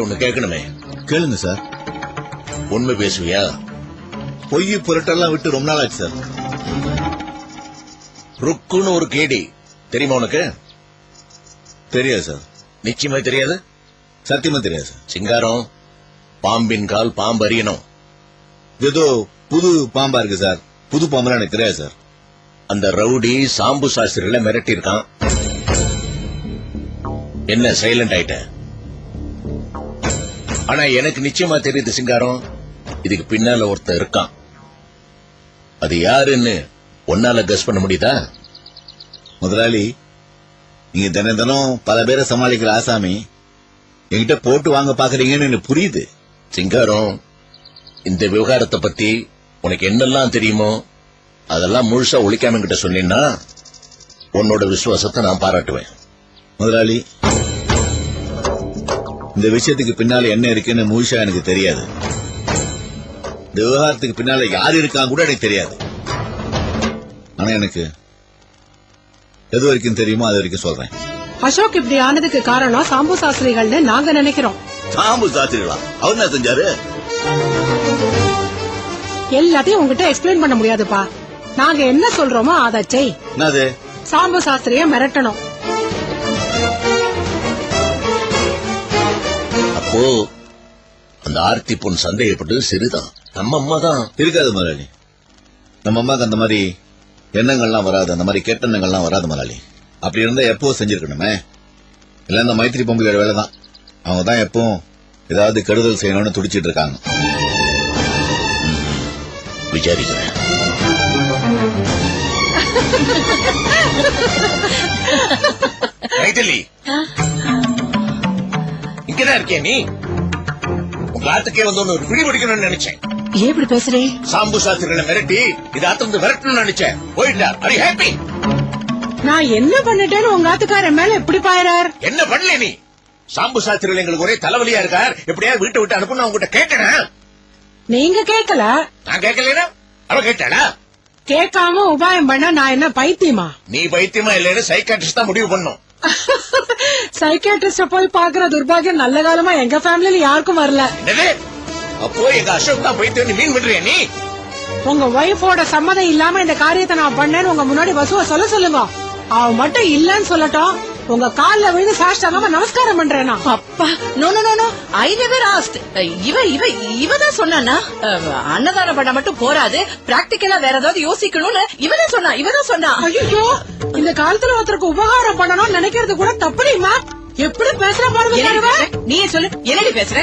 உங்ககிட்ட ஒண்ணு கேட்கணுமே. கேளுங்க சார். உண்மை பேசுவியா? பொய் புரட்டெல்லாம் விட்டு ரொம்ப நாள் ஆச்சு சார். ருக்குன்னு ஒரு கேடி. தெரியுமா உனக்கு? தெரியாது சார். நிச்சயமா தெரியாது? சத்தியமா தெரியாது சார். சிங்காரம் பாம்பின் கால் பாம்பு அறியணும் ஏதோ புது பாம்பா இருக்கு சார். புது பாம்பெல்லாம் எனக்கு தெரியாது சார். அந்த ரவுடி சாம்பு சாஸ்திரிகளை மிரட்டி இருக்கான் என்ன சைலண்ட் ஆயிட்ட? ஆனா எனக்கு நிச்சயமா தெரியுது சிங்காரம். இதுக்கு பின்னால ஒருத்தன் இருக்கான். அது யாருன்னு ஒன்னால கஸ் பண்ண முடியுதா? முதலாளி நீங்க தினம் தினம் பல பேரை சமாளிக்கிற ஆசாமி என்கிட்ட போட்டு வாங்க பாக்குறீங்கன்னு எனக்கு புரியுது. சிங்காரம் இந்த விவகாரத்தை பத்தி உனக்கு என்னெல்லாம் தெரியுமோ அதெல்லாம் முழுசா ஒழிக்காம கிட்ட சொன்னீங்கன்னா உன்னோட விசுவாசத்தை நான் பாராட்டுவேன். முதலாளி இந்த விஷயத்துக்கு பின்னால என்ன இருக்குன்னு முழுசா எனக்கு தெரியாது. இந்த விவகாரத்துக்கு பின்னால யார் இருக்காங்க கூட எனக்கு தெரியாது. ஆனா எனக்கு எது வரைக்கும் தெரியுமோ அது வரைக்கும் சொல்றேன். அசோக் இப்படி ஆனதுக்கு காரணம் சாம்பு சாஸ்திரிகள்னு நாங்க நினைக்கிறோம். சாம்பு சாத்திரிகளா அவர் என்ன செஞ்சாரு? எல்லாத்தையும் உங்ககிட்ட எக்ஸ்பிளைன் பண்ண முடியாதுப்பா. நாங்க என்ன சொல்றோமோ அதை செய். என்னது? சாம்பு சாஸ்திரிய மிரட்டணும். அப்போ அந்த ஆர்த்தி பொன் சந்தேகப்பட்டது சரிதான் நம்ம அம்மா தான் இருக்காது முதலாளி. நம்ம அம்மாக்கு அந்த மாதிரி எண்ணங்கள்லாம் வராது அந்த மாதிரி கெட்ட எண்ணங்கள்லாம் வராது முதலாளி. அப்படி இருந்தா எப்போ செஞ்சிருக்கணுமே? இல்ல இந்த மைத்திரி பொம்பளையோட வேலை தான் அவங்க தான் எப்பவும் ஏதாவது கெடுதல் செய்யணும்னு துடிச்சிட்டு இருக்காங்க விசாரிக்கிறேன். மைதிலி இங்கதான் இருக்கே நீ. உங்க ஆத்துக்கே வந்து ஒன்னு பிடி பிடிக்கணும்னு நினைச்சேன். ஏன் இப்படி பேசுறே? சாம்பு சாஸ்திரிகளை மிரட்டி இதை ஆத்திருந்து விரட்டணும்னு நினைச்சேன். போயிட்டா அரி ஹாப்பி நான் என்ன பண்ணிட்டேன்னு உங்க ஆத்துக்காரன் மேல எப்படி பாயறார்? என்ன பண்ணல நீ? சாம்பு சாஸ்திரிகள் எங்களுக்கு ஒரே தலைவலியா இருக்கார். எப்படியாவது வீட்டை விட்டு அனுப்புன்னு உங்ககிட்ட கேட்டேன் நீங்க கேட்கல? நான் கேட்கலனா? அவ கேட்டாளா? கேட்காம உபாயம் பண்ண நான் என்ன பைத்தியமா? நீ பைத்தியமா இல்லைன்னு சைக்காட்ரிஸ்ட் தான் முடிவு பண்ணும் சைக்காட்ரிஸ்ட போய் பாக்குற துர்பாகியம் நல்ல காலமா எங்க ஃபேமிலில யாருக்கும் வரல. அப்போ எங்க அசோக் தான் பைத்தியம் மீன் பண்றியா நீ? உங்க ஒய்ஃபோட சம்மதம் இல்லாம இந்த காரியத்தை நான் பண்ணேன்னு உங்க முன்னாடி வசுவ சொல்ல சொல்லுங்க. அவ மட்டும் இல்லன்னு சொல்லட்டும். உங்க கால்ல விழுந்து சாஷ்டாங்கமா நமஸ்காரம் பண்றேனா? அப்பா. No no no no I never asked இவ இவ இவ தான் சொன்னானா? அன்னதானம் பண்ண மட்டும் போராது பிராக்டிக்கலா வேற ஏதாவது யோசிக்கணும்னு இவ தான் சொன்னா இவ தான் சொன்னா. ஐயோ இந்த காலத்துல ஒருத்தருக்கு உபகாரம் பண்ணணும்னு நினைக்கிறது கூட தப்புடிமா எப்படி பேசுற பாருங்க? நீயே சொல்லு. என்னடி பேசுற?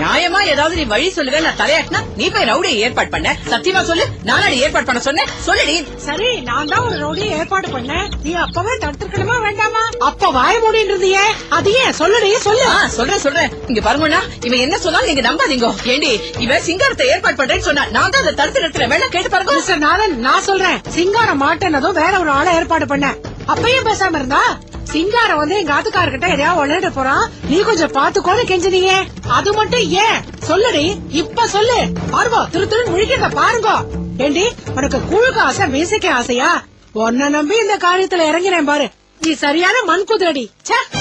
நியாயமா ஏதாவது நீ வழி சொல்லுவேன் நான் தலையாட்டினா நீ போய் ரவுடியை ஏற்பாடு பண்ண. சத்தியமா சொல்லு. நானடி ஏற்பாடு பண்ண சொன்னேன். சொல்லுடி. சரி நான் தான் ஒரு ரவுடியை ஏற்பாடு பண்ணேன். நீ அப்பவே தடுத்துக்கணுமா வேண்டாமா? அப்ப வாய மூடிட்டு இருந்தியே. அது ஏன்? சொல்லுடி சொல்லு. சொல்றேன் சொல்றேன். இங்க பாருங்கண்ணா இவன் என்ன சொன்னாலும் நீங்க நம்பாதீங்க. ஏண்டி இவன் சிங்காரத்தை ஏற்பாடு பண்றேன்னு சொன்னா நான் தான் அதை தடுத்து நிறுத்துறேன். வேணா கேட்டு பாருங்க. நான் சொல்றேன். சிங்காரம் மாட்டேனதும் வேற ஒரு ஆளை ஏற்பாடு பண்ண அப்பயும் பேசாம இருந்தா? சிங்கார வந்து எங்க ஆத்துக்காரர்கிட்ட எதையாவது விளையாட போறான் நீ கொஞ்சம் பாத்துக்கோன்னு கெஞ்சினீங்க அது மட்டும் ஏன்? சொல்லுடி. இப்ப சொல்லு. பாருங்க திரு திரு முழிக்கிறத பாருங்க. ஏண்டி உனக்கு கூழுக்கு ஆசை மீசைக்கு ஆசையா? உன்ன நம்பி இந்த காரியத்துல இறங்கினேன் பாரு. நீ சரியான மண் குதிரடி. ச்சே.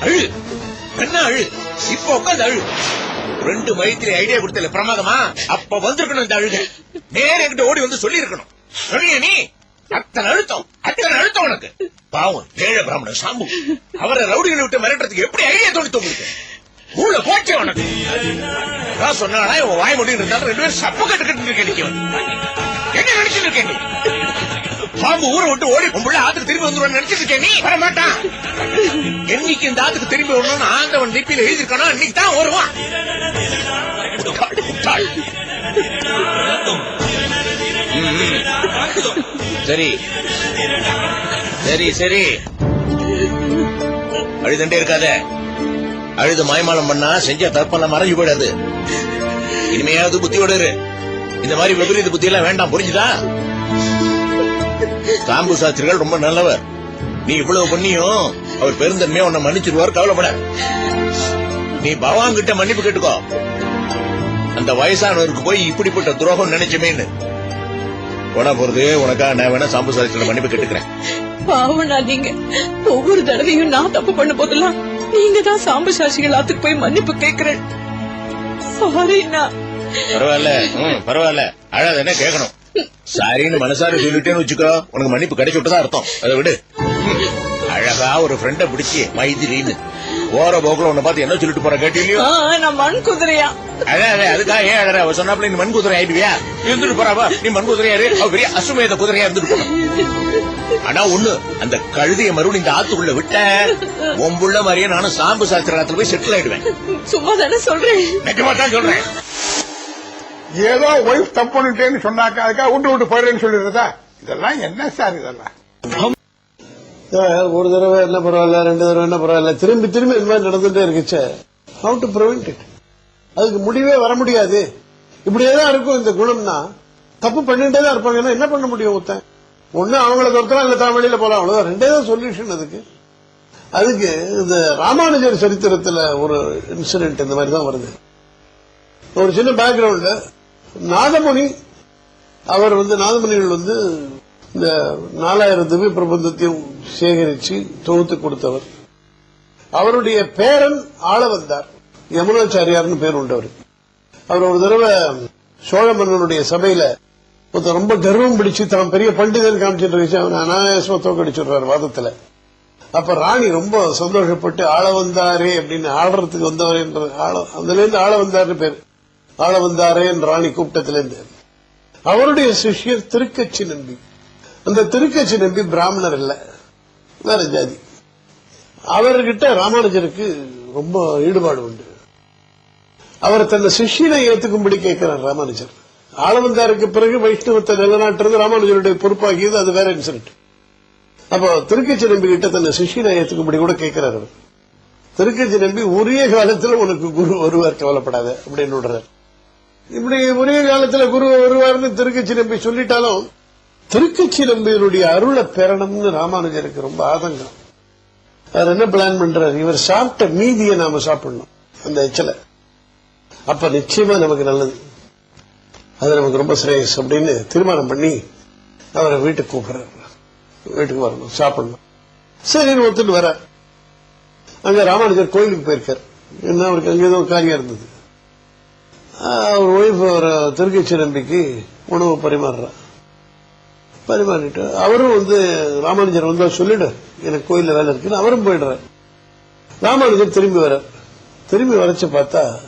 அழு. என்ன அழு. இப்போ உட்காந்து அழு. ரெண்டு மைத்திரி ஐடியா கொடுத்தல பிரமாதமா? அப்ப வந்திருக்கணும் இந்த அழுகை. நேர என்கிட்ட ஓடி வந்து சொல்லி இருக்கணும் சொல்லிய நீ அத்தனை அழுத்தம் அத்தனை அழுத்தம் உனக்கு. பாவம் ஏழ பிராமணன் சாம்பு. அவரை ரவுடிகளை விட்டு மிரட்டுறதுக்கு எப்படி ஐடியா தோணித்து உங்களுக்கு மூளை போச்சே உனக்கு. நான் சொன்னா இவன் வாய் முடியும் இருந்தாலும் ரெண்டு பேரும் சப்பு கட்டு கட்டு நிக்கும் என்ன நினைச்சிட்டு இருக்கேன் நீ? பாம்பு ஊரை விட்டு ஓடி பொம்புள்ள ஆத்துக்கு திரும்பி வந்துருவான்னு நினைச்சிட்டு இருக்கேன் நீ? வர மாட்டான் என்னைக்கு இந்த ஆத்துக்கு திரும்பி வரணும்னு ஆண்டவன் லிப்பியில எழுதிருக்கானோ அன்னைக்கு தான் வருவான். சரி. சரி சரி. அழுதுண்டே இருக்காத. அழுது மாய்மாலம் பண்ணா செஞ்ச தற்பெல்லாம் மறைஞ்சு போயிடாது. இனிமையாவது புத்தியோட இரு. இந்த மாதிரி விபரீத புத்தி எல்லாம் வேண்டாம் புரிஞ்சுதா? சாம்பு சாஸ்திரிகள் ரொம்ப நல்லவர். நீ இவ்வளவு பண்ணியும் அவர் பெருந்தன்மையா உன்னை மன்னிச்சிருவார் கவலைப்பட. நீ பகவான் கிட்ட மன்னிப்பு கேட்டுக்கோ. அந்த வயசானவருக்கு போய் இப்படிப்பட்ட துரோகம் நினைச்சுமேன்னு. போனா போறது உனக்காக நான் வேணா சாம்பு சாதிச்சிட மன்னிப்பு கேட்டுக்கிறேன். பாவனா நீங்க. ஒவ்வொரு தடவையும் நான் தப்பு பண்ண போதெல்லாம் நீங்க தான் சாம்பு சாட்சிகள் ஆத்துக்கு போய் மன்னிப்பு கேக்குறேன் சாரிண்ணா பரவாயில்ல. பரவாயில்ல. அழாத என்ன கேட்கணும். சாரின்னு மனசார சொல்லிட்டேன்னு வச்சுக்கோ. உனக்கு மன்னிப்பு கிடைச்சு விட்டதா அர்த்தம். அதை விடு. அழகா ஒரு ஃப்ரெண்ட பிடிச்சி மைதிரின்னு போற போக்குல உன்னை பார்த்து என்ன சொல்லிட்டு போற கேட்டீங்களோ நான் மண் குதிரையா. அழாத அதுக்காக ஏன் அழற? அவ சொன்னாப்ல நீ மண் குதிரை ஆயிடுவியா? இருந்துட்டு போறாவா நீ மண் குதிரையாரு அவ பெரிய அசுமேத குதிரையா இருந்துட்டு போன ஆனா ஒண்ணு அந்த கழுதைய மறுபடியும் இந்த ஆத்துக்குள்ள விட்ட. உன் புள்ள மாதிரியே நானும் சாம்பு சாஸ்திரத்துல போய் செட்டில் ஆயிடுவேன். சும்மா தானே சொல்றேன். நிஜமா தான் சொல்றேன். ஏதோ ஒய்ஃப் தப்பு பண்ணிட்டேன்னு சொன்னாக்கா அதுக்காக விட்டு விட்டு போயிடுறேன்னு சொல்லிடுறதா? இதெல்லாம் என்ன சார் இதெல்லாம்? ஒரு தடவை என்ன பரவாயில்ல ரெண்டு தடவை என்ன பரவாயில்ல திரும்பி திரும்பி இந்த மாதிரி நடந்துட்டே இருக்குச்சே ஹவு டு prevent இட் அதுக்கு முடிவே வர முடியாது. இப்படியே தான் இருக்கும் இந்த குணம்னா. தப்பு பண்ணிட்டே தான் இருப்பாங்கன்னா என்ன பண்ண முடியும் ஒருத்தன்? ஒண்ணு அவங்கள துரத்தலாம் இல்ல தான் வெளியில போலாம். அவ்வளவுதான். ரெண்டே தான் சொல்யூஷன் அதுக்கு. அதுக்கு இந்த ராமானுஜர் சரித்திரத்துல ஒரு இன்சிடென்ட் இந்த மாதிரி தான் வருது. ஒரு சின்ன பேக்ரவுண்ட்ல நாதமுனி அவர் வந்து நாதமணிகள் வந்து இந்த நாலாயிரம் திவ்ய பிரபந்தத்தையும் சேகரித்து தொகுத்து கொடுத்தவர். அவருடைய பேரன் ஆள வந்தார் யமுனாச்சாரியார்னு பேர் உண்டவர். அவர் ஒரு தடவை சோழ மன்னனுடைய சபையில ஒருத்தன் ரொம்ப கர்வம் பிடிச்சு தான் பெரிய பண்டிதன் காமிச்சிட்டு இருந்துச்சு அவன் அனாயாசமா தோக்கடிச்சுடுறாரு வாதத்துல. அப்ப ராணி ரொம்ப சந்தோஷப்பட்டு ஆள வந்தாரே அப்படின்னு ஆடுறதுக்கு வந்தவர் என்ற ஆள- அதுல இருந்து ஆள வந்தாருன்னு பேரு. ஆள வந்தாரே ராணி கூட்டத்திலிருந்து இருந்து அவருடைய சிஷ்யர் திருக்கச்சி நம்பி. அந்த திருக்கச்சி நம்பி பிராமணர் இல்ல. வேற ஜாதி. அவர்கிட்ட ராமானுஜருக்கு ரொம்ப ஈடுபாடு உண்டு. அவர் தன்னை சிஷியனை ஏத்துக்கும்படி கேட்கிறார் ராமானுஜர். ஆளவந்தாருக்கு பிறகு வைஷ்ணவத்தை நிலநாட்டுறது ராமானுஜருடைய பொறுப்பாகியது அது வேற இன்சிடென்ட். அப்போ திருக்கச்சி நம்பி கிட்ட தன்னை சிஷியனை ஏத்துக்கும்படி கூட கேட்கிறார் அவர். திருக்கச்சி நம்பி உரிய காலத்துல உனக்கு குரு வருவார் கவலைப்படாத அப்படின்னு விடுறார். இப்படி உரிய காலத்துல குரு வருவார்னு திருக்கச்சி நம்பி சொல்லிட்டாலும் திருக்கச்சி நம்பியருடைய அருளை பெறணும்னு ராமானுஜருக்கு ரொம்ப ஆதங்கம். அவர் என்ன பிளான் பண்றாரு? இவர் சாப்பிட்ட மீதியை நாம சாப்பிடணும் அந்த எச்சலை. அப்ப நிச்சயமா நமக்கு நல்லது. அது நமக்கு ரொம்ப சிரேயஸ் அப்படின்னு தீர்மானம் பண்ணி அவரை வீட்டுக்கு கூப்பிடுறாரு. வீட்டுக்கு வரணும் சாப்பிடணும். சரின்னு ஒத்துட்டு வர அங்க ராமானுஜர் கோயிலுக்கு போயிருக்கார். என்ன அவருக்கு அங்க ஏதோ காரியம் இருந்தது. அவர் ஒய்ஃப் அவர் திருக்கச்சி நம்பிக்கு உணவு பரிமாறுறார். பரிமாறிட்டு அவரும் வந்து ராமானுஜர் வந்தா சொல்லிடு எனக்கு கோயில்ல வேலை இருக்குன்னு அவரும் போயிடுறார். ராமானுஜர் திரும்பி வர திரும்பி வரைச்சு பார்த்தா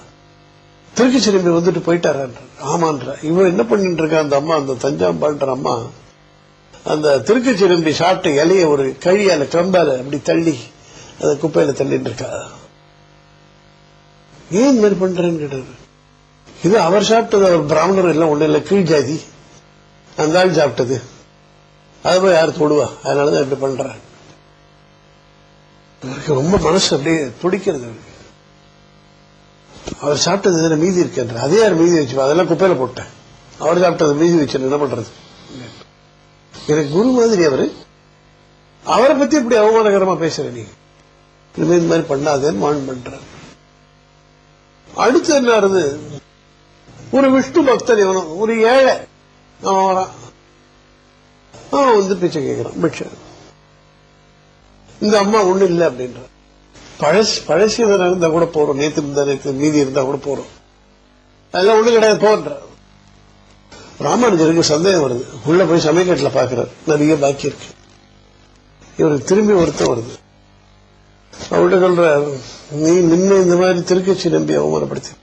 திருக்கச்சி நம்பி வந்துட்டு போயிட்டாரான் ஆமான்ற இவன் என்ன பண்ணிட்டு இருக்கா அந்த அம்மா அந்த தஞ்சாம்பான்ற அம்மா? அந்த திருக்கச்சி நம்பி சாப்பிட்ட இலைய ஒரு கழியால கிளம்பால அப்படி தள்ளி அந்த குப்பையில தள்ளிட்டு இருக்கா. ஏன் இந்த மாதிரி பண்றேன்னு கேட்டாரு. இது அவர் சாப்பிட்டது அவர் பிராமணர் எல்லாம் ஒண்ணு இல்ல கீழ் ஜாதி. அந்த ஆள் சாப்பிட்டது. அது போய் யார் தொடுவா? அதனாலதான் இப்படி பண்றாங்க. அவருக்கு ரொம்ப மனசு அப்படியே துடிக்கிறது அவருக்கு. அவர் சாப்பிட்டது இதுல மீதி இருக்கின்ற அதே யார் மீதி வச்சு அதெல்லாம் குப்பையில போட்டேன். அவர் சாப்பிட்டது மீதி வச்சு என்ன பண்றது? எனக்கு குரு மாதிரி அவரு. அவரை பத்தி இப்படி அவமானகரமா பேசுற நீ. இனிமே இந்த மாதிரி பண்ணாதேன்னு வான் பண்ற அடுத்து என்ன ஒரு விஷ்ணு பக்தன் இவனும். ஒரு ஏழை. அவன் வரான் அவன் வந்து பிச்சை கேட்கிறான். பிச்சை. இந்த அம்மா ஒண்ணு இல்லை அப்படின்ற பழசு பழசு எதனா இருந்தா கூட போறோம். நேத்து இருந்தா நேத்து மீதி இருந்தா கூட போறோம். அதெல்லாம் ஒண்ணு கிடையாது போன்ற ராமானுஜருக்கு சந்தேகம் வருது. உள்ள போய் சமயக்கட்டுல பாக்குறாரு. நிறைய பாக்கி இருக்கு. இவருக்கு திரும்பி ஒருத்தம் வருது. அவர்கிட்ட சொல்ற நீ நின்று இந்த மாதிரி திருக்கட்சி நம்பி அவமானப்படுத்தி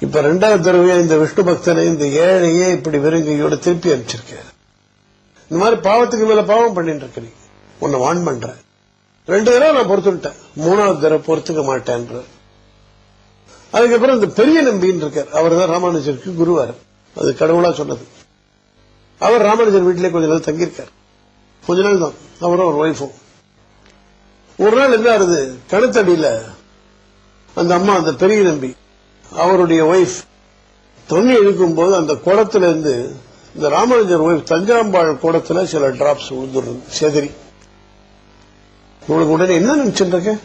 இப்ப ரெண்டாவது தடவையா இந்த விஷ்ணு பக்தனை இந்த ஏழையே இப்படி வெறுங்கையோட திருப்பி அனுப்பிச்சிருக்க இந்த மாதிரி பாவத்துக்கு மேல பாவம் பண்ணிட்டு இருக்க நீ. உன்னை வான் பண்ற. ரெண்டு தடவை நான் பொறுத்துட்டேன் மூணாவது தடவை பொறுத்துக்க மாட்டேன்ற அதுக்கப்புறம் இந்த பெரிய நம்பின்னு இருக்கார். அவர் தான் ராமானுஜருக்கு குருவார். அது கடவுளா சொன்னது. அவர் ராமானுஜர் வீட்டிலே கொஞ்ச நாள் தங்கியிருக்கார். கொஞ்ச நாள் தான். அவரும் ஒரு ஒய்ஃபும் ஒரு நாள் என்ன ஆகுது? கணுத்தடியில அந்த அம்மா அந்த பெரிய நம்பி அவருடைய ஒய்ஃப் தண்ணி இழுக்கும் போது அந்த குடத்துல இருந்து இந்த ராமானுஜர் ஒய்ஃப் தஞ்சாம்பாள் குடத்துல சில டிராப்ஸ் விழுந்துடுறது செதறி. உங்களுக்கு உடனே என்ன நினைச்சுட்டு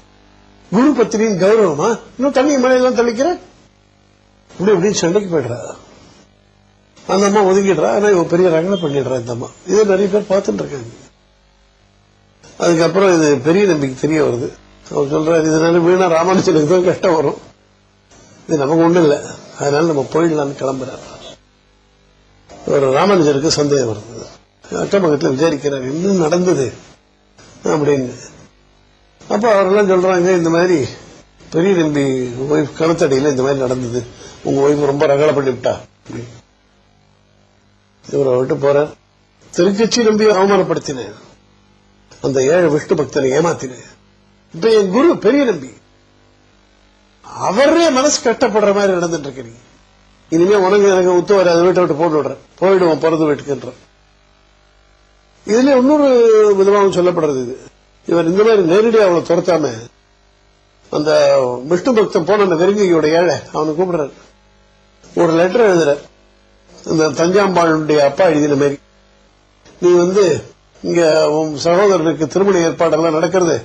குரு பத்திரியின் கௌரவமா? இன்னும் தண்ணி மழையெல்லாம் தெளிக்கிற? இப்படி இப்படின்னு சண்டைக்கு போயிடுறா. அந்த அம்மா ஒதுங்கிடுறா. ஆனா இவன் பெரிய ரகலை பண்ணிடுறா இந்த அம்மா. இதை நிறைய பேர் பார்த்துட்டு இருக்காங்க அதுக்கப்புறம் இது பெரிய நம்பிக்கை தெரிய வருது. அவர் சொல்றாரு இதனால வீணா ராமானுஜனுக்கு தான் கஷ்டம் வரும். இது நமக்கு ஒண்ணும் இல்லை அதனால நம்ம போயிடலாம்னு கிளம்புறாரு. ஒரு ராமானுஜருக்கு சந்தேகம் வருது. அக்கம் பக்கத்தில் விசாரிக்கிறார் என்ன நடந்தது? அப்படின்னு. அப்ப அவரெல்லாம் சொல்றாங்க இந்த மாதிரி பெரிய தம்பி ஒய்ஃப் கணத்தடியில இந்த மாதிரி நடந்தது. உங்க ஒய்ஃப் ரொம்ப ரகலை பண்ணி விட்டா. இவர் இவரை விட்டு போறார். திருக்கட்சி நம்பி அவமானப்படுத்தினேன் அந்த ஏழு விஷ்ணு பக்தனை ஏமாத்தினேன் இப்ப என் குரு பெரிய நம்பி. அவரே மனசு கட்டப்படுற மாதிரி நடந்துட்டு இருக்கிறீங்க இனிமே உனக்கு எனக்கு உத்து வராது வீட்டை விட்டு போட்டு விடுறேன். போயிடுவோம் பிறந்து வீட்டுக்குன்ற இதுல இன்னொரு விதமாகவும் சொல்லப்படுறது இது. இவர் இந்த மாதிரி நேரடியாக அவளை துரத்தாம அந்த விஷ்ணு பக்தன் போன அந்த வெறுங்கையோட ஏழை அவனை கூப்பிடுறாரு. ஒரு லெட்டர் எழுதுற. இந்த தஞ்சாம்பாளுடைய அப்பா எழுதின மாதிரி. நீ வந்து இங்க உன் சகோதரனுக்கு திருமண ஏற்பாடெல்லாம் நடக்கிறது.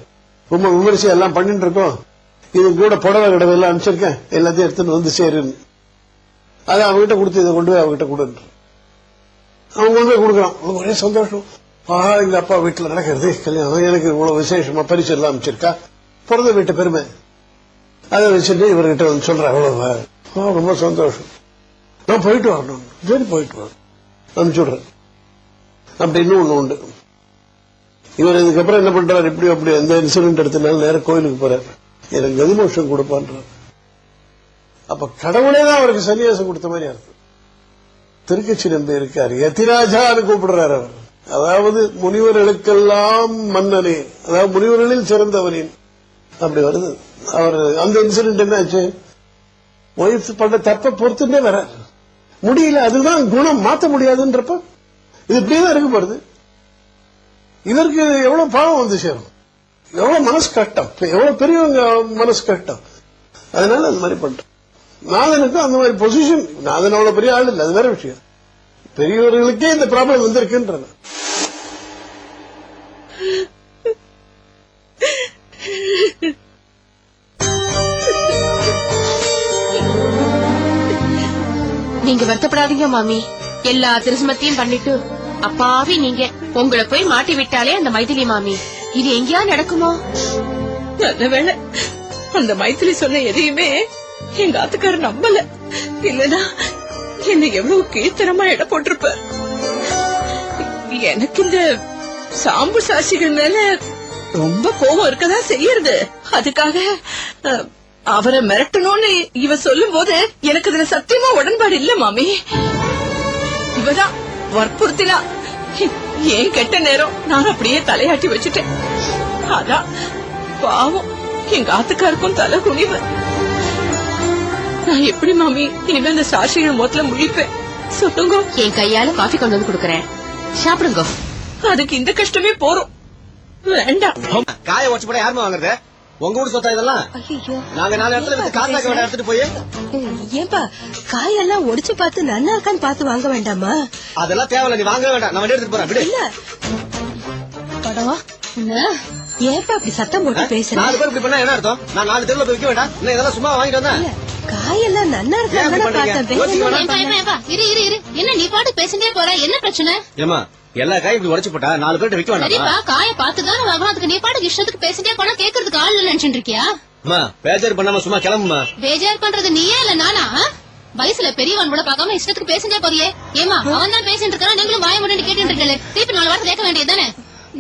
ரொம்ப விமரிசையா எல்லாம் பண்ணிட்டு இருக்கோம் இது கூட புடவை கிடவெல்லாம் அனுப்பிச்சிருக்கேன். எல்லாத்தையும் எடுத்துட்டு வந்து சேருன்னு. அதை அவங்ககிட்ட கொடுத்து இதை கொண்டு போய் அவங்ககிட்ட கொடுன்ற அவங்க கொண்டு போய் கொடுக்குறான். ஒரே சந்தோஷம். ஆஹா எங்க அப்பா வீட்டுல நடக்கிறது. கல்யாணம். எனக்கு இவ்வளவு விசேஷமா பரிசு எல்லாம் அமைச்சிருக்கா பிறந்த வீட்டு பெருமை. அதை வச்சுட்டு இவர்கிட்ட வந்து சொல்றேன் அவ்வளவு ரொம்ப சந்தோஷம். நான் போயிட்டு வரணும். சரி போயிட்டு வரணும் அனுப்பிச்சுடுறேன் அப்படின்னு ஒண்ணு உண்டு. இவர் இதுக்கப்புறம் என்ன பண்றாரு? இப்படி அப்படி எந்த இன்சிடென்ட் எடுத்தனால நேரம் கோயிலுக்கு போறாரு. எனக்கு கதிமோஷம் கொடுப்பான்றார். அப்ப கடவுளே தான் அவருக்கு சன்னியாசம் கொடுத்த மாதிரி அர்த்தம். திருக்கட்சி நம்பி இருக்காரு. யதிராஜான்னு கூப்பிடுறாரு அவர். அதாவது முனிவர்களுக்கெல்லாம் மன்னனே. அதாவது முனிவர்களில் சிறந்தவனின். அப்படி வருது. அவர் அந்த இன்சிடென்ட் என்னாச்சு? ஒய்ஃப் பண்ண தப்ப பொறுத்துட்டே வர முடியல. அதுதான் குணம். மாத்த முடியாதுன்றப்ப இது இப்படியேதான் இருக்க போறது. இதற்கு எவ்வளவு பாவம் வந்து சேரும்? எவ்வளவு மனசு கஷ்டம். எவ்வளவு பெரியவங்க மனசு கஷ்டம். அதனால அந்த மாதிரி பண்றோம். நாதனுக்கும் அந்த மாதிரி பொசிஷன் நாதன் அவ்வளவு பெரிய ஆள் இல்லை. அது வேற விஷயம். பெரியவர்களுக்கே இந்த ப்ராப்ளம் வந்திருக்குன்றது. நீங்க வருத்தப்படாதீங்க மாமி. எல்லா திருசமத்தையும் பண்ணிட்டு அப்பாவி நீங்க. உங்களை போய் மாட்டி விட்டாலே அந்த மைதிலி மாமி. இது எங்கேயா நடக்குமோ? நல்ல வேலை அந்த மைத்திரி சொன்ன எதையுமே எங்க ஆத்துக்காரர் நம்பல. இல்லனா என்ன எவ்வளவு கீழ்த்தரமா இட போட்டிருப்ப. எனக்கு இந்த சாம்பு சாட்சிகள் மேல ரொம்ப கோபம் இருக்கதான் செய்யறது. அதுக்காக அவரை மிரட்டணும்னு இவ சொல்லும் போது எனக்கு இதுல சத்தியமா உடன்பாடு இல்ல மாமி. இவதான் வற்புறுத்தினா. ஏன் கெட்ட நேரம் நான் அப்படியே தலையாட்டி வச்சுட்டேன். அதான் பாவம் எங்க ஆத்துக்காருக்கும் தலை குனிவு. நான் எப்படி மாமி இனிமே அந்த சாட்சிகள் மொத்தல முழிப்பேன்? சொல்லுங்க. என் கையால காஃபி கொண்டு வந்து கொடுக்கறேன். சாப்பிடுங்க. அதுக்கு இந்த கஷ்டமே போறோம். வேண்டாம். காய உடச்சு போட யாருமா வாங்குறது? உங்க வீடு சொத்தா இதெல்லாம்? நாங்க நாலு இடத்துல காசாக்க வேண்டாம் எடுத்துட்டு போய்? ஏன்பா காயெல்லாம் ஒடிச்சு பார்த்து நல்லா இருக்கான்னு பார்த்து வாங்க வேண்டாமா? அதெல்லாம் தேவையில்ல நீ வாங்கவே வேண்டாம். நான் எடுத்துட்டு போறேன் விடு. இல்ல. படம் ஏன்பா அப்படி சத்தம் போட்டு பேசுற? நாலு பேர் இப்படி பண்ணா என்ன அர்த்தம்? நான் நாலு தெருவுல போய் விற்க வேண்டாம். இதெல்லாம் சும்மா வாங்கிட்டு வந்தேன். காயெல்லாம் நல்லா பண்ண? இரு இரு இரு. என்ன நீ பாட்டு பேசிட்டே போற? என்ன பிரச்சனை? ஏமா எல்லா காயும் இப்படி உடச்சு போட்டா நாலு பேர்ட்ட சரிப்பா வேண்டாம்? காய பாத்துதானே வாங்கணும் அதுக்கு நீ பாட்டுக்கு இஷ்டத்துக்கு பேசிட்டே போனா கேக்குறதுக்கு ஆள் இல்ல நினைச்சிட்டு இருக்கியா அம்மா பேஜர் பண்ணாம சும்மா கிளம்புமா பேஜார் பண்றது நீயே இல்ல நானா? வயசுல பெரியவன் கூட பார்க்காம இஷ்டத்துக்கு பேசிட்டே போறியே. ஏமா அவன் தான் பேசிட்டு இருக்கான்? நீங்களும் வாய முடிட்டு கேட்டு இருக்கல. திருப்பி நாலு வார்த்தை கேட்க வேண்டியதுதானே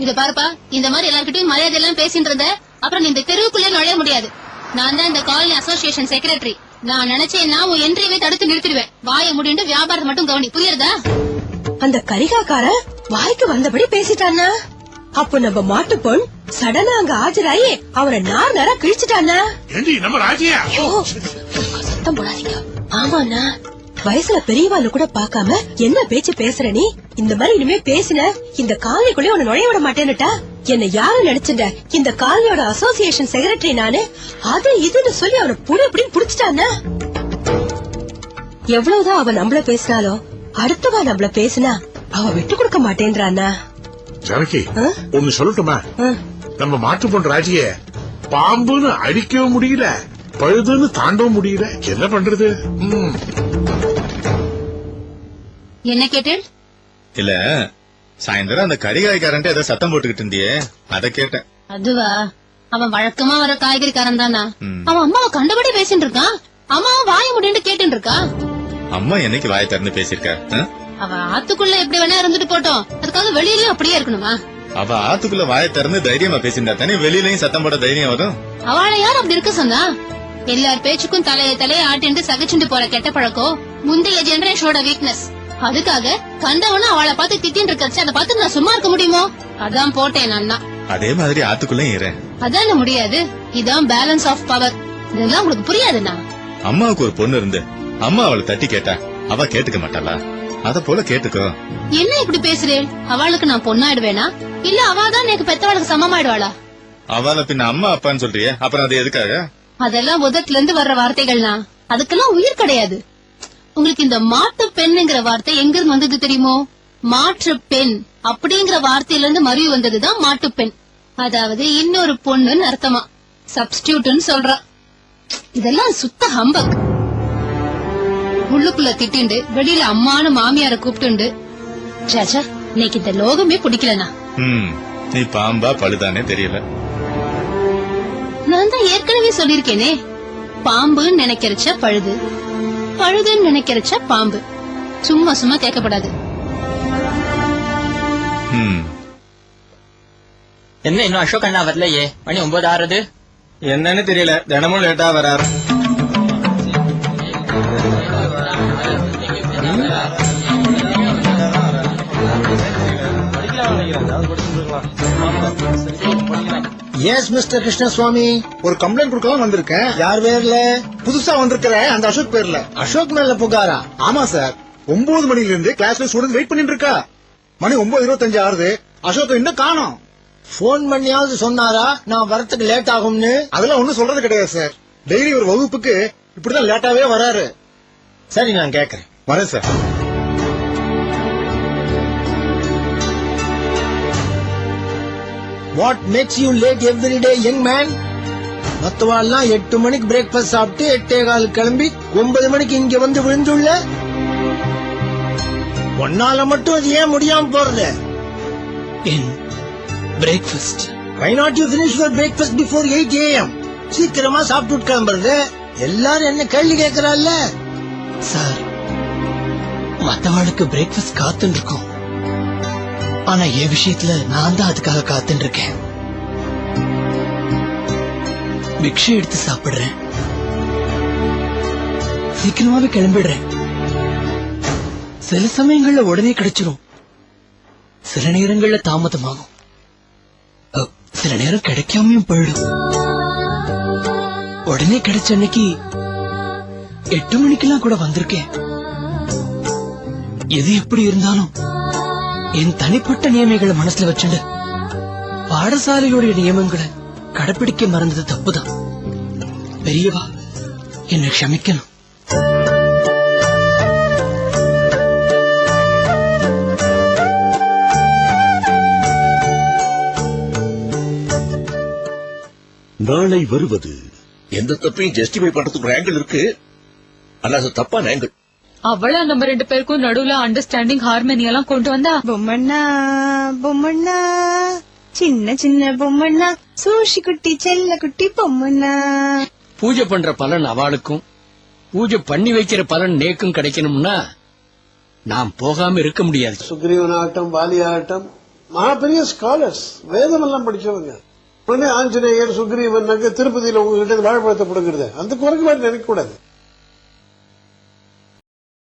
இத பாருப்பா இந்த மாதிரி எல்லார்கிட்டயும் மரியாதை எல்லாம் பேசிட்டு இருந்த அப்புறம் இந்த தெருவுக்குள்ளே நுழைய முடியாது. நான் தான் இந்த காலனி அசோசியேஷன் செக்ரட்டரி நான் நினைச்சேன்னா உன் என்ட்ரியவே தடுத்து நிறுத்திடுவேன். வாய முடிண்டு வியாபாரத்தை மட்டும் கவனி. புரியுறதா? அந்த கரிகாக்கார வாய்க்கு வந்தபடி பேசிட்டானா அப்ப நம்ம மாட்டு பொன் சடனா அங்க ஆஜராயி அவனை நார் நேரா கிழிச்சிட்டானா நம்ம ராஜியா? சத்தம் போடாதீங்க. ஆமாண்ணா. வயசுல பெரியவாளு கூட பார்க்காம என்ன பேச்சு பேசுற நீ? இந்த மாதிரி இனிமே பேசின இந்த காலனிக்குள்ளே உன்னை நுழைய விட மாட்டேன்னுட்டா? என்ன யாரு நினைச்சிட்ட? இந்த காலனியோட அசோசியேஷன் செக்ரட்டரி நானு? அது இதுன்னு சொல்லி அவனை புடி அப்படின்னு புடிச்சிட்டானா எவ்வளவுதான் அவ நம்மள பேசினாலும் அடுத்தவா நம்மள பேசினா அவ விட்டு கொடுக்க மாட்டேன்றானா ஜானகி? ஒன்னு சொல்லட்டுமா. நம்ம மாட்டு பொண்ணு ராஜிய பாம்புன்னு அடிக்கவும் முடியல பழுதுன்னு தாண்டவும் முடியல. என்ன பண்றது. என்ன கேட்டேன்? இல்ல சாயந்தரம் அந்த கரிகாய்க்காரன்ட்டு ஏதோ சத்தம் போட்டுக்கிட்டு இருந்தியே. அத கேட்டேன். அதுவா? அவன் வழக்கமா வர காய்கறிக்காரன் தானா. அவன் அம்மாவை கண்டபடி பேசிட்டு இருக்கான்? அம்மாவை வாய முடின்னு கேட்டு இருக்கா? அம்மா என்னைக்கு வாயை திறந்து பேசியிருக்கா? ஆ? அவ ஆத்துக்குள்ள எப்படி வேணா இருந்துட்டு போட்டோம். அதுக்காக வெளியிலயும் அப்படியே இருக்கணுமா? அவ ஆத்துக்குள்ள வாயை திறந்து தைரியமா பேசியிருந்தா தானே வெளியிலயும் சத்தம் போட தைரியம் வரும்? அவளை யார் அப்படி இருக்க சொன்னா? எல்லார் பேச்சுக்கும் தலைய தலைய ஆட்டிண்டு சகிச்சுண்டு போற கெட்ட பழக்கம் முந்தைய ஜெனரேஷனோட வீக்னஸ் அதுக்காக கண்டவனும் அவளை பார்த்து திட்டின்னு இருக்கச்சு அதை பார்த்து நான் சும்மா இருக்க முடியுமோ? அதான் போட்டேன் தான். அதே மாதிரி ஆத்துக்குள்ளயும் இரு. அதான முடியாது? இதான் பேலன்ஸ் ஆஃப் பவர் இதெல்லாம் உங்களுக்கு புரியாதுண்ணா? அம்மாவுக்கு ஒரு பொண்ணு இருந்து அம்மா அவளை தட்டி கேட்டா அவ கேட்டுக்க மாட்டாளா? அத போல கேட்டுக்கோ. என்ன இப்படி பேசுறேன் அவளுக்கு நான் பொண்ணாயிடுவேனா? இல்ல அவாதான் எனக்கு பெத்தவளுக்கு சமமாயிடுவாளா? அவளை பின்ன அம்மா அப்பான்னு சொல்றியே அப்புறம் அது எதுக்காக? அதெல்லாம் உதத்துல இருந்து வர்ற வார்த்தைகள்னா அதுக்கெல்லாம் உயிர் கிடையாது. உங்களுக்கு இந்த மாட்டு பெண்ணுங்கிற வார்த்தை எங்க இருந்து வந்தது தெரியுமோ? மாற்று பெண் அப்படிங்கிற வார்த்தையில இருந்து மறுவி வந்ததுதான் மாட்டு பெண். அதாவது இன்னொரு பொண்ணுன்னு அர்த்தமா? சப்ஸ்டியூட்னு சொல்றா. இதெல்லாம் சுத்த ஹம்பக் உள்ளுக்குள்ள திட்டிண்டு வெளியில அம்மானு மாமியார கூப்பிட்டுண்டு சாச்சா இன்னைக்கு இந்த லோகமே பிடிக்கலனா நீ பாம்பா பழுதானே தெரியல. நான் தான் ஏற்கனவே சொல்லிருக்கேனே பாம்புன்னு நினைக்கிறச்ச பழுது. பழுதுன்னு நினைக்கிறச்ச பாம்பு. சும்மா சும்மா கேட்கப்படாது. என்ன இன்னும் அசோக் அண்ணா வரலையே? மணி ஒன்பது ஆறுது. என்னன்னு தெரியல. தினமும் லேட்டா வராரு. எஸ் மிஸ்டர் கிருஷ்ணசுவாமி ஒரு கம்ப்ளைண்ட் கொடுக்கலாம் வந்திருக்கேன். யார் பேர்ல? புதுசா வந்திருக்கிற அந்த அசோக் பேர்ல. அசோக் மேல புகாரா? ஆமா சார் ஒன்பது மணில இருந்து கிளாஸ்ல ஸ்டூடெண்ட் வெயிட் பண்ணிட்டு இருக்கா மணி ஒன்பது இருபத்தஞ்சு ஆறுது அசோக் இன்னும் காணோம்? போன் பண்ணியாவது சொன்னாரா? நான் வரத்துக்கு லேட் ஆகும்னு. அதெல்லாம் ஒண்ணும் சொல்றது கிடையாது சார் டெய்லி ஒரு வகுப்புக்கு இப்படிதான் லேட்டாவே வராரு. சரி நான் கேக்குறேன். வரேன் sir what makes you late every day young man மத்தவாள்லாம் எட்டு மணிக்கு பிரேக்ஃபாஸ்ட் சாப்பிட்டு எட்டே கால் கிளம்பி ஒன்பது மணிக்கு இங்க வந்து விழுந்துள்ள. ஒன்னால மட்டும் அது ஏன் முடியாம போறது? Breakfast why not you finish your breakfast before 8 am சீக்கிரமா சாப்பிட்டு கிளம்புறது. எல்லாரும் என்ன கேள்வி கேக்குறாள்ல சார் மத்தவளுக்கு பிரேக்ஃபாஸ்ட் காத்துன்னு இருக்கோம். ஆனா என் விஷயத்துல நான் தான் அதுக்காக காத்துட்டு இருக்கேன் பிக்ஷை எடுத்து சாப்பிடுறேன். சீக்கிரமாவே கிளம்பிடுறேன். சில சமயங்கள்ல உடனே கிடைச்சிரும். சில நேரங்கள்ல தாமதமாகும். சில நேரம் கிடைக்காமையும் போயிடும். உடனே கிடைச்ச அன்னைக்கு எட்டு மணிக்கெல்லாம் கூட வந்திருக்கேன். எது எப்படி இருந்தாலும். என் தனிப்பட்ட நியமங்களை மனசுல வச்சுண்டு. பாடசாலையுடைய நியமங்களை கடைபிடிக்க மறந்தது தப்புதான். பெரியவா என்னை க்ஷமிக்கணும். நாளை வருவது. எந்த தப்பையும் ஜஸ்டிஃபை பண்றதுக்கு ஒரு ஆங்கிள் இருக்கு. ஆனா அது தப்பான ஆங்கிள் அவளா நம்ம ரெண்டு பேருக்கும் நடுவுல அண்டர்ஸ்டாண்டிங் ஹார்மனி எல்லாம் கொண்டு வந்தா? பொம்மண்ணா பொம்மண்ணா சின்ன சின்ன பொம்மண்ணா சூஷி குட்டி செல்ல குட்டி பொம்மண்ணா. பூஜை பண்ற பலன் அவளுக்கும் பூஜை பண்ணி வைக்கிற பலன் நேக்கும் கிடைக்கணும்னா நாம் போகாம இருக்க முடியாது. சுக்ரீவன் ஆகட்டும் பாலி ஆகட்டும் மகா பெரிய ஸ்காலர்ஸ் வேதம் எல்லாம் படிச்சவங்க. உடனே ஆஞ்சநேயர் சுக்ரீவன் திருப்பதியில உங்ககிட்ட வாழைப்பழத்தை பிடுங்கிறது அந்த குறைக்கு மாதிரி நினைக்க கூடாது